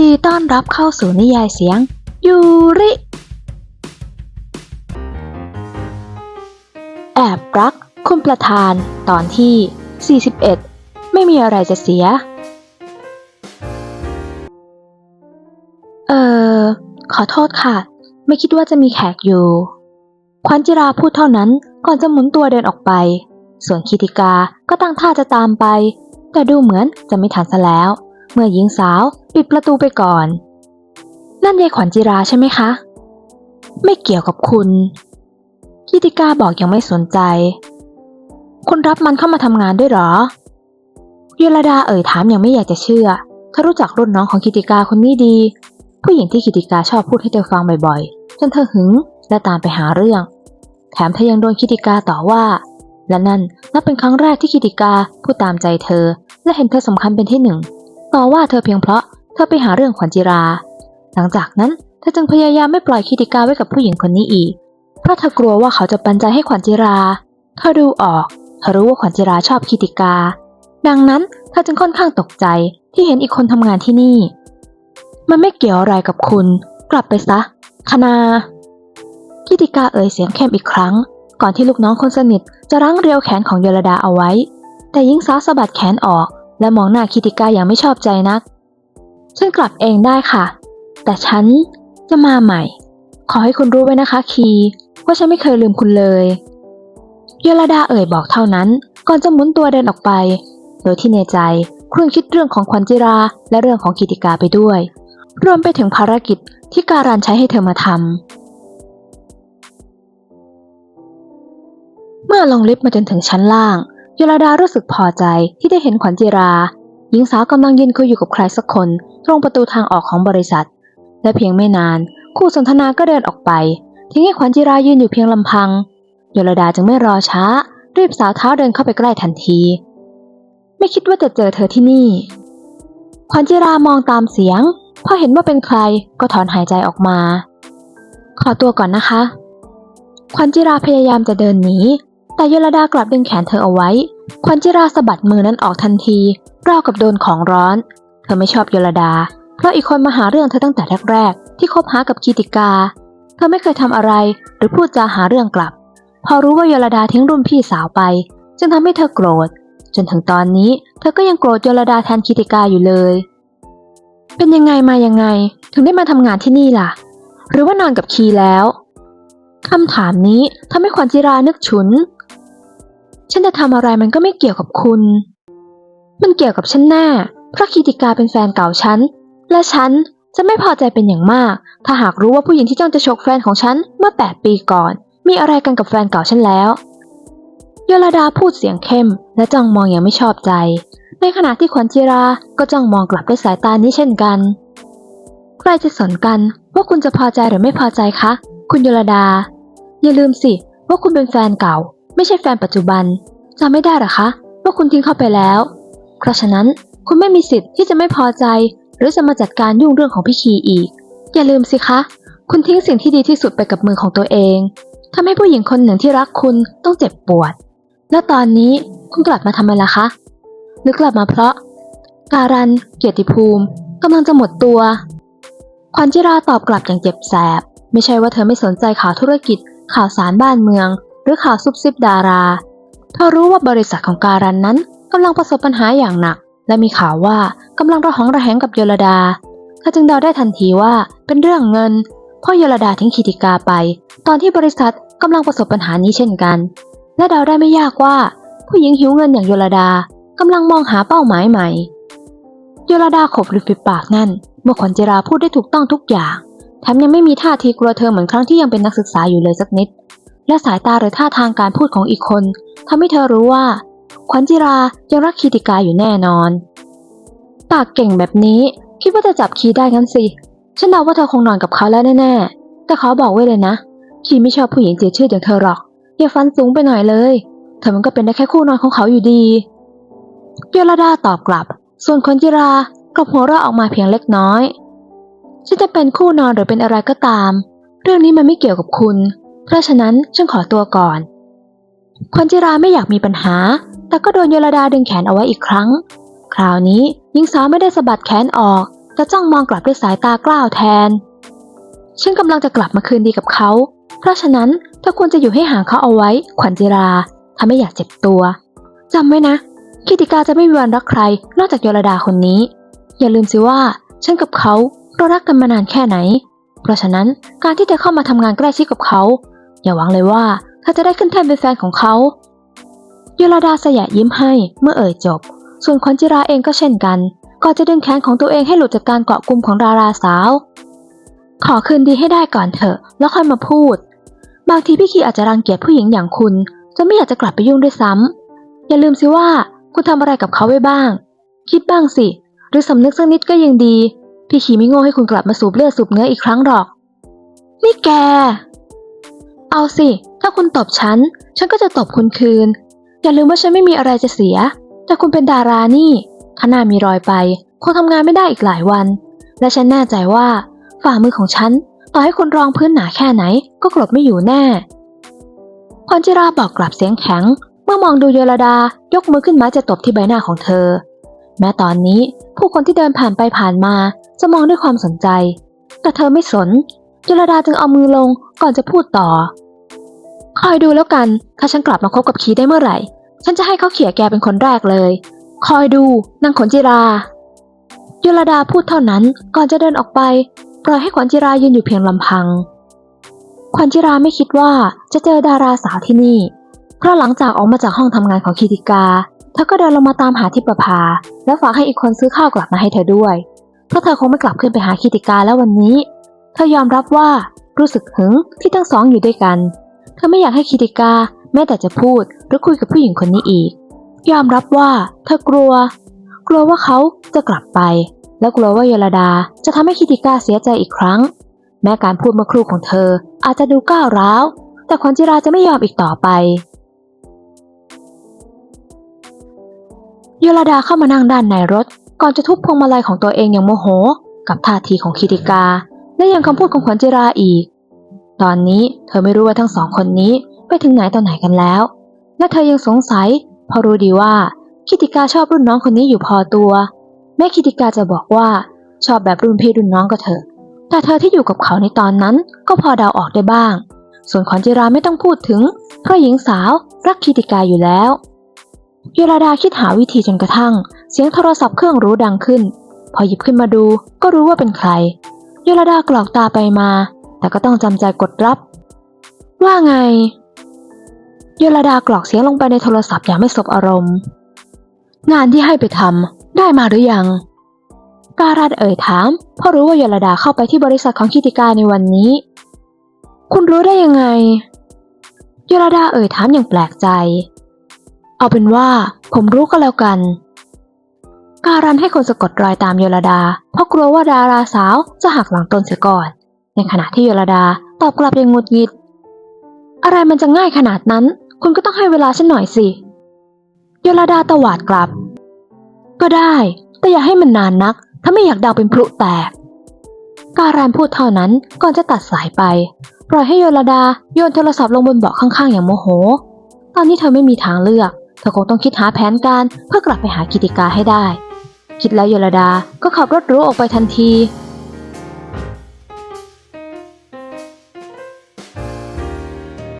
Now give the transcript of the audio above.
ดีต้อนรับเข้าสู่นิยายเสียง ยูริ แอบรัก คุณประธานตอนที่ 41 ไม่มีอะไรจะเสีย เออ ขอโทษค่ะ ไม่คิดว่าจะมีแขกอยู่ ควันจิราพูดเท่านั้นก่อนจะหมุนตัวเดินออกไป ส่วนคิติกาก็ตั้งท่าจะตามไป แต่ดูเหมือนจะไม่ทันซะแล้ว มื่อหญิงสาวปิดประตูไปก่อน นั่นยายขวัญจิราใช่ไหมคะ ไม่เกี่ยวกับคุณคิติกาบอกยังไม่สนใจ คุณรับมันเข้ามาทำงานด้วยหรอเยลดาเอ่ยถามยังไม่อยากจะเชื่อ เธอรู้จักรุ่นน้องของคิติกาคนนี้ดี ผู้หญิงที่คิติกาชอบพูดให้เธอฟังบ่อยๆ จนเธอหึงและตามไปหาเรื่อง แถมเธอยังโดนคิติกาต่อว่า และนั่นนับเป็นครั้งแรกที่คิติกาพูดตามใจเธอ และเห็นเธอสำคัญเป็นที่หนึ่ง ต่อว่าเธอเพียงเพราะเธอไปหาเรื่องขวัญจิรา หลังจากนั้นเธอจึงพยายามไม่ปล่อยคิติกาไว้กับผู้หญิงคนนี้อีก เพราะเธอกลัวว่าเขาจะปันใจให้ขวัญจิรา เธอดูออก เธอรู้ว่าขวัญจิราชอบคิติกา ดังนั้นเธอจึงค่อนข้างตกใจที่เห็นอีกคนทำงานที่นี่ มันไม่เกี่ยวอะไรกับคุณ กลับไปซะ คณาคิติกาเอ่ยเสียงเข้มอีกครั้ง ก่อนที่ลูกน้องคนสนิทจะรั้งเรียวแขนของเยลดาเอาไว้ แต่หญิงสาวสะบัดแขนออก และมองหน้าคิติกาอย่างไม่ชอบใจนัก ฉันกลับเองได้ค่ะ แต่ฉันจะมาใหม่ ขอให้คุณรู้ไว้นะคะคีว่าฉันไม่เคยลืมคุณเลยเยลดาเอ่ยบอกเท่านั้น ก่อนจะหมุนตัวเดินออกไป โดยที่ในใจครุ่นคิดเรื่องของควันจิราและเรื่องของคิติกาไปด้วย รวมไปถึงภารกิจที่การันใช้ให้เธอมาทำเมื่อลงลิฟต์มาจนถึงชั้นล่าง ยลดารู้สึกพอใจที่ได้เห็นขวัญจิรา หญิงสาวกำลังยืนคุยอยู่กับใครสักคน ตรงประตูทางออกของบริษัท และเพียงไม่นาน คู่สนทนาก็เดินออกไปทิ้งให้ขวัญจิรายืนอยู่เพียงลำพังยลดาจึงไม่รอช้า รีบสาวเท้าเดินเข้าไปใกล้ทันที ไม่คิดว่าจะเจอเธอที่นี่ ขวัญจิรามองตามเสียง พอเห็นว่าเป็นใครก็ถอนหายใจออกมา ขอตัวก่อนนะคะ ขวัญจิราพยายามจะเดินหนี แต่ยลดากลับดึงแขนเธอเอาไว้ ขวัญจิราสะบัดมือนั้นออกทันทีราวกับโดนของร้อน เธอไม่ชอบยลดา เพราะอีกคนมาหาเรื่องเธอตั้งแต่แรกๆ ที่คบหากับกีติกา เธอไม่เคยทำอะไรหรือพูดจาหาเรื่องกลับ พอรู้ว่ายลดาทิ้งรุ่นพี่สาวไป จึงทำให้เธอโกรธ จนถึงตอนนี้ เธอก็ยังโกรธยลดาแทนกีติกาอยู่เลย เป็นยังไงมายังไง ถึงได้มาทำงานที่นี่ล่ะ หรือว่านอนกับคีแล้วคำถามนี้ทำให้ขวัญจิรานึกฉุน ฉันจะทำอะไรมันก็ไม่เกี่ยวกับคุณ มันเกี่ยวกับฉันแน่เพราะคีติกาเป็นแฟนเก่าฉัน และฉันจะไม่พอใจเป็นอย่างมาก ถ้าหากรู้ว่าผู้หญิงที่จ้องจะฉกแฟนของฉันเมื่อ 8 ปีก่อน มีอะไรกันกับแฟนเก่าฉันแล้วยลดาพูดเสียงเข้ม และจ้องมองอย่างไม่ชอบใจ ในขณะที่ขวัญจิราก็จ้องมองกลับด้วยสายตานี้เช่นกัน ใครจะสนกันว่าคุณจะพอใจหรือไม่พอใจคะ คุณยลดา อย่าลืมสิว่าคุณเป็นแฟนเก่า ไม่ใช่แฟนปัจจุบันจำไม่ได้หรอคะว่าคุณทิ้งเขาไปแล้ว เพราะฉะนั้นคุณไม่มีสิทธิ์ที่จะไม่พอใจ หรือจะมาจัดการยุ่งเรื่องของพี่คีอีก อย่าลืมสิคะ คุณทิ้งสิ่งที่ดีที่สุดไปกับมือของตัวเองทำให้ผู้หญิงคนหนึ่งที่รักคุณต้องเจ็บปวด แล้วตอนนี้คุณกลับมาทำไมล่ะคะ หรือกลับมาเพราะ การัน เกียรติภูมิกำลังจะหมดตัว ขวัญจิราตอบกลับอย่างเจ็บแสบ ไม่ใช่ว่าเธอไม่สนใจข่าวธุรกิจข่าวสารบ้านเมือง รือข่าวซุบซิบดารา เธอรู้ว่าบริษัทของการันนั้นกำลังประสบปัญหาอย่างหนัก และมีข่าวว่ากำลังระหองระแหงกับโยลดาเธอจึงเดาได้ทันทีว่าเป็นเรื่องเงินเพราะโยลดาทิ้งคีติกาไป ตอนที่บริษัทกำลังประสบปัญหานี้เช่นกัน และเดาได้ไม่ยากว่า ผู้หญิงหิวเงินอย่างโยลดากำลังมองหาเป้าหมายใหม่โยลดาขบริมฝีปากแน่น เมื่อขวัญจิราพูดได้ถูกต้องทุกอย่างแถมยังไม่มีท่าทีกลัวเธอเหมือนครั้งที่ยังเป็นนักศึกษาอยู่เลยสักนิด และสายตาหรือท่าทางการพูดของอีกคนทำให้เธอรู้ว่า ขวัญจิรายังรักคีติกาอยู่แน่นอน ปากเก่งแบบนี้คิดว่าจะจับคีได้งั้นสิ ฉันเดาว่าเธอคงนอนกับเขาแล้วแน่ๆ แต่ขอบอกไว้เลยนะ คีไม่ชอบผู้หญิงเจียชื่ออย่างเธอหรอกอย่าฟันสูงไปหน่อยเลยเธอมันก็เป็นได้แค่คู่นอนของเขาอยู่ดีเยลดาตอบกลับ ส่วนขวัญจิรากลับหัวเราะออกมาเพียงเล็กน้อยฉันจะเป็นคู่นอนหรือเป็นอะไรก็ตาม เรื่องนี้มันไม่เกี่ยวกับคุณ เพราะฉะนั้นฉันขอตัวก่อนขวัญจิราไม่อยากมีปัญหา แต่ก็โดนโยลดาดึงแขนเอาไว้อีกครั้ง คราวนี้หญิงสาวไม่ได้สะบัดแขนออก แต่จ้องมองกลับด้วยสายตากล้าวแทน ฉันกำลังจะกลับมาคืนดีกับเขา เพราะฉะนั้นเธอควรจะอยู่ให้ห่างเขาเอาไว้ ขวัญจิราถ้าไม่อยากเจ็บตัวจำไว้นะ คิติกาจะไม่มีวันรักใคร นอกจากโยลดาคนนี้ อย่าลืมสิว่า ฉันกับเขาเรารักกันมานานแค่ไหน เพราะฉะนั้นการที่เธอเข้ามาทำงานใกล้ชิดกับเขา อย่าหวังเลยว่าเธอจะได้ขึ้นแทนเป็นแฟนของเขาโยลดาสยะยิ้มให้เมื่อเอ่ยจบ ส่วนขวัญจิราเองก็เช่นกันก่อนจะดึงแขนของตัวเองให้หลุดจากการเกาะกลุ่มของดาราสาว ขอคืนดีให้ได้ก่อนเถอะ แล้วค่อยมาพูด บางทีพี่คีอาจจะรังเกียจผู้หญิงอย่างคุณจนไม่อยากจะกลับไปยุ่งด้วยซ้ำอย่าลืมสิว่าคุณทำอะไรกับเขาไว้บ้าง คิดบ้างสิ หรือสำนึกสักนิดก็ยังดี พี่ขีไม่โง่ให้คุณกลับมาสูบเลือดสูบเนื้ออีกครั้งหรอก นี่แก เอาสิ ถ้าคุณตบฉัน ฉันก็จะตบคุณคืน อย่าลืมว่าฉันไม่มีอะไรจะเสีย แต่คุณเป็นดารานี่ถ้านามีรอยไป คงทำงานไม่ได้อีกหลายวัน และฉันแน่ใจว่า ฝ่ามือของฉัน ต่อให้คุณรองพื้นหนาแค่ไหน ก็กลบไม่อยู่แน่พรจิราบอกกลับเสียงแข็ง เมื่อมองดูโยลดายกมือขึ้นมาจะตบที่ใบหน้าของเธอ แม้ตอนนี้ผู้คนที่เดินผ่านไปผ่านมาจะมองด้วยความสนใจ แต่เธอไม่สน โยลดาจึงเอามือลงก่อนจะพูดต่อ คอยดูแล้วกัน ถ้าฉันกลับมาคบกับคีได้เมื่อไหร่ ฉันจะให้เขาเขี่ยแกเป็นคนแรกเลย คอยดูนางขนจิรายุลดาพูดเท่านั้นก่อนจะเดินออกไป ปล่อยให้ขวัญจิรายืนอยู่เพียงลำพัง ขวัญจิราไม่คิดว่าจะเจอดาราสาวที่นี่ เพราะหลังจากออกมาจากห้องทำงานของคีติกา เธอก็เดินลงมาตามหาทิปภา และฝากให้อีกคนซื้อข้าวกลับมาให้เธอด้วย เพราะเธอคงไม่กลับขึ้นไปหาคีติกาแล้ววันนี้ ธอยอมรับว่ารู้สึกหึงที่ทั้งสองอยู่ด้วยกัน เธอไม่อยากให้คีติกาแม้แต่จะพูดหรือคุยกับผู้หญิงคนนี้อีก ยอมรับว่าเธอกลัว กลัวว่าเขาจะกลับไป แล้วกลัวว่ายลดาจะทำให้คิติกาเสียใจอีกครั้ง แม้การพูดเมื่อครู่ของเธออาจจะดูก้าวร้าว แต่ขวัญจิราจะไม่ยอมอีกต่อไปยลดาเข้ามานั่งด้านในรถ ก่อนจะทุบพวงมาลัยของตัวเองอย่างโมโห กับท่าทีของคิติกา และยังคำพูดของขวัญจิราอีก ตอนนี้เธอไม่รู้ว่าทั้งสองคนนี้ไปถึงไหนตอนไหนกันแล้ว และเธอยังสงสัยเพราะรู้ดีว่าคิติกาชอบรุ่นน้องคนนี้อยู่พอตัว แม่คิติกาจะบอกว่าชอบแบบรุ่นพี่รุ่นน้องก็เถอะ แต่เธอที่อยู่กับเขาในตอนนั้นก็พอเดาออกได้บ้าง ส่วนขวัญจิราไม่ต้องพูดถึง เพราะหญิงสาวรักคิติกาอยู่แล้วยลาดาคิดหาวิธีจนกระทั่ง เสียงโทรศัพท์เครื่องรู้ดังขึ้น พอหยิบขึ้นมาดูก็รู้ว่าเป็นใคร ยลดากรอกตาไปมา แต่ก็ต้องจำใจกดรับ ว่าไงยลดากรอกเสียงลงไปในโทรศัพท์อย่างไม่สบอารมณ์ งานที่ให้ไปทำได้มาหรือยัง การันเอ่ยถาม เพราะรู้ว่ายลดาเข้าไปที่บริษัทของคิติกาในวันนี้ คุณรู้ได้ยังไงยลดาเอ่ยถามอย่างแปลกใจ เอาเป็นว่าผมรู้ก็แล้วกัน การันให้คนสะกดรอยตามโยลดา เพราะกลัวว่าดาราสาวจะหักหลังตนเสียก่อน ในขณะที่โยลดาตอบกลับอย่างงุดหงิด อะไรมันจะง่ายขนาดนั้น คุณก็ต้องให้เวลาฉันหน่อยสิ โยลดาตวาดกลับ ก็ได้ แต่อย่าให้มันนานนัก ถ้าไม่อยากดังเป็นพลุแตก การานพูดเท่านั้นก่อนจะตัดสายไป ปล่อยให้โยลดาโยนโทรศัพท์ลงบนเบาะข้างๆ อย่างโมโห ตอนนี้เธอไม่มีทางเลือก เธอคงต้องคิดหาแผนการเพื่อกลับไปหากิติกาให้ได้ คิดแล้วยลดาก็ขับรถรู้ออกไปทันที